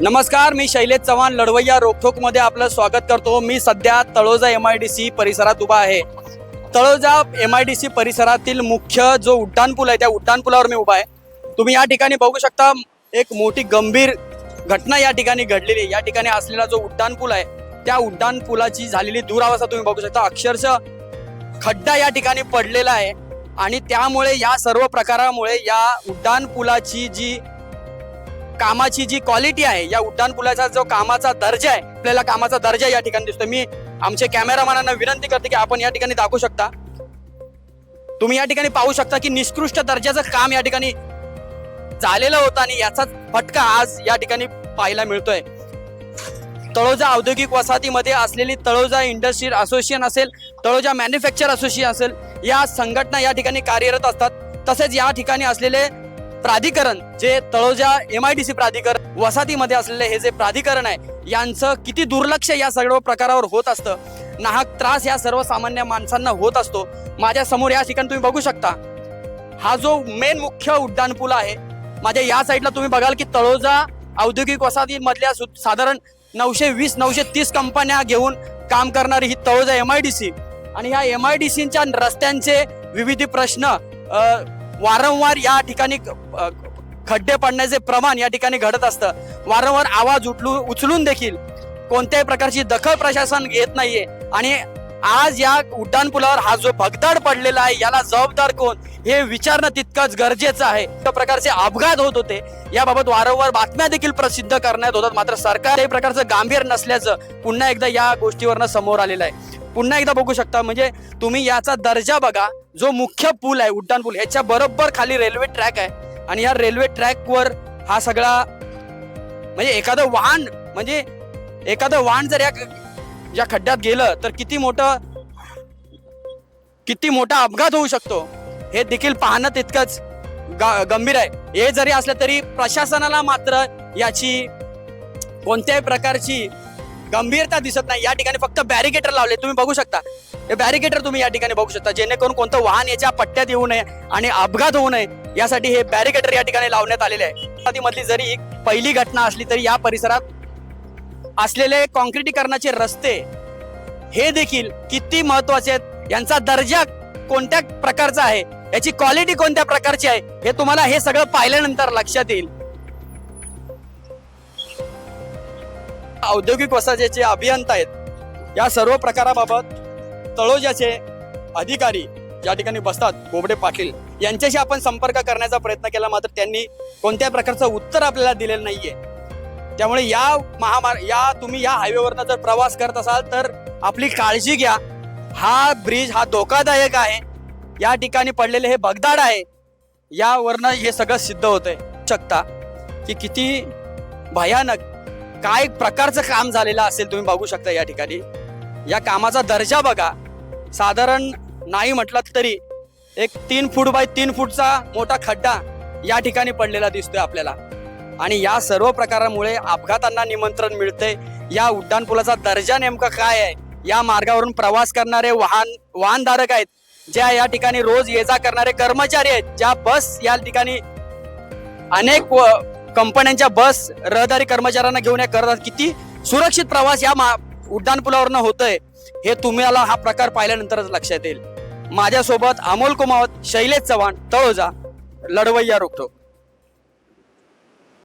नमस्कार मी शैलेश चव्हाण लढवय्या रोखोकमध्ये आपलं स्वागत करतो. मी सध्या Taloja M I D C परिसरात उभा आहे. Taloja M I D C परिसरातील मुख्य जो उड्डाणपूल आहे त्या उड्डाणपुलावर मी उभा आहे. तुम्ही या ठिकाणी बघू शकता एक मोठी गंभीर घटना या ठिकाणी घडलेली या ठिकाणी असलेला जो उड्डाणपूल आहे त्या उड्डाणपुलाची झालेली दुरावस्था तुम्ही बघू शकता. अक्षरशः खड्डा या ठिकाणी पडलेला आहे आणि त्यामुळे या सर्व प्रकारामुळे या उड्डाणपुलाची जी कामाची जी क्वालिटी आहे या उड्डाणपुलाचा जो कामाचा दर्जा आहे आपल्याला कामाचा दर्जा या ठिकाणी दिसतो. मी आमचे कॅमेरामॅनांना विनंती करते की आपण या ठिकाणी दाखवू शकता. तुम्ही या ठिकाणी पाहू शकता की निष्कृष्ट दर्जाचं काम या ठिकाणी झालेलं होतं आणि याचाच फटका आज या ठिकाणी पाहायला मिळतोय. तळोजा औद्योगिक वसाहतीमध्ये असलेली तळोजा इंडस्ट्रियल असोसिएशन असेल तळोजा मॅन्युफॅक्चर असोसिएशन असेल या संघटना या ठिकाणी कार्यरत असतात. तसेच या ठिकाणी असलेले प्राधिकरण जे Taloja M I D C प्राधिकरण वसाहतीमध्ये असलेले हे जे प्राधिकरण आहे यांचं किती दुर्लक्ष या सर्व प्रकारावर होत असतं. नाहक त्रास या सर्वसामान्य माणसांना होत असतो. माझ्यासमोर या ठिकाणी तुम्ही बघू शकता. हा जो मेन मुख्य उड्डाणपूल आहे माझ्या या साईडला तुम्ही बघाल की तळोजा औद्योगिक वसाहतीमधल्या सु- साधारण नऊशे वीस नऊशे तीस कंपन्या घेऊन काम करणारी ही Taloja M I D C आणि ह्या एम आय डी सीच्या रस्त्यांचे विविध प्रश्न वारंवार या ठिकाणी खड्डे पडण्याचे प्रमाण या ठिकाणी घडत असतं. वारंवार आवाज उठलू उचलून देखील कोणत्याही प्रकारची दखल प्रशासन घेत नाहीये. आणि आज या उड्डाणपुलावर हा जो भगदाड पडलेला आहे याला जबाबदार कोण? हे विचारणं तितकंच गरजेचं आहे. त्या प्रकारचे अपघात होत होते याबाबत वारंवार बातम्या देखील प्रसिद्ध करण्यात होतात. मात्र सरकार हे प्रकारचं गांभीर नसल्याचं पुन्हा एकदा या गोष्टीवरनं समोर आलेलं आहे. पुन्हा एकदा बघू शकता म्हणजे तुम्ही याचा दर्जा बघा. जो मुख्य पूल आहे उड्डाण पूल ह्याच्या बरोबर खाली रेल्वे ट्रॅक आहे. आणि या रेल्वे ट्रॅकवर हा सगळा म्हणजे एखादं वाहन म्हणजे एखादं वाहन जर या या खड्ड्यात गेलं तर किती मोठं किती मोठा अपघात होऊ शकतो? हे देखील पाहणं तितकंच गंभीर आहे. हे जरी असलं तरी प्रशासनाला मात्र याची कोणत्याही प्रकारची गंभीरता दिसत नाही. या ठिकाणी फक्त बॅरिकेटर लावले. तुम्ही बघू शकता. हे बॅरिकेटर तुम्ही या ठिकाणी बघू शकता. जेणेकरून कोणतं वाहन याच्या पट्ट्यात येऊ नये आणि अपघात होऊ नये यासाठी हे बॅरिकेटर या ठिकाणी लावण्यात आलेले आहे. मधली जरी एक पहिली घटना असली तरी या परिसरात असलेले कॉन्क्रिटीकरणाचे रस्ते हे देखील किती महत्त्वाचे आहेत? यांचा दर्जा कोणत्या प्रकारचा आहे? याची क्वालिटी कोणत्या प्रकारची आहे? हे तुम्हाला हे सगळं पाहिल्यानंतर लक्षात येईल. औद्योगिक वसाहतीचे अभियंता आहेत. या सर्व प्रकाराबाबत तळोजाचे अधिकारी ज्या ठिकाणी बसतात बोबडे पाटील यांच्याशी आपण संपर्क करण्याचा प्रयत्न केला. मात्र त्यांनी कोणत्या प्रकारचं उत्तर आपल्याला दिलेलं नाहीये. त्यामुळे या महामार्ग या तुम्ही या हायवेवरनं जर प्रवास करत असाल तर आपली काळजी घ्या. हा ब्रिज हा धोकादायक आहे. या ठिकाणी पडलेले हे भगदाड आहे. यावरनं हे सगळं सिद्ध होतंय. शकता की किती भयानक काय प्रकारचं काम झालेलं असेल तुम्ही बघू शकता या ठिकाणी. या कामाचा दर्जा बघा. साधारण नाही म्हटलं तरी एक तीन फूट बाय तीन फूटचा मोठा खड्डा या ठिकाणी पडलेला दिसतोय आपल्याला. आणि या सर्व प्रकारामुळे अपघातांना निमंत्रण मिळते या उड्डाणपुलाचा दर्जा नेमका काय आहे? या मार्गावरून प्रवास करणारे वाहन वाहनधारक आहेत ज्या या ठिकाणी रोज ये जा करणारे कर्मचारी आहेत ज्या बस या ठिकाणी अनेक व- कंपन्यांच्या बस रहदारी कर्मचाऱ्यांना घेऊन या करतात. किती सुरक्षित प्रवास या मा उड्डाणपुलावरनं होतंय हे तुम्हाला हा प्रकार पाहिल्यानंतरच लक्षात येईल. माझ्यासोबत अमोल कुमावत शैलेश चव्हाण तळोजा लढवय्या रोखतो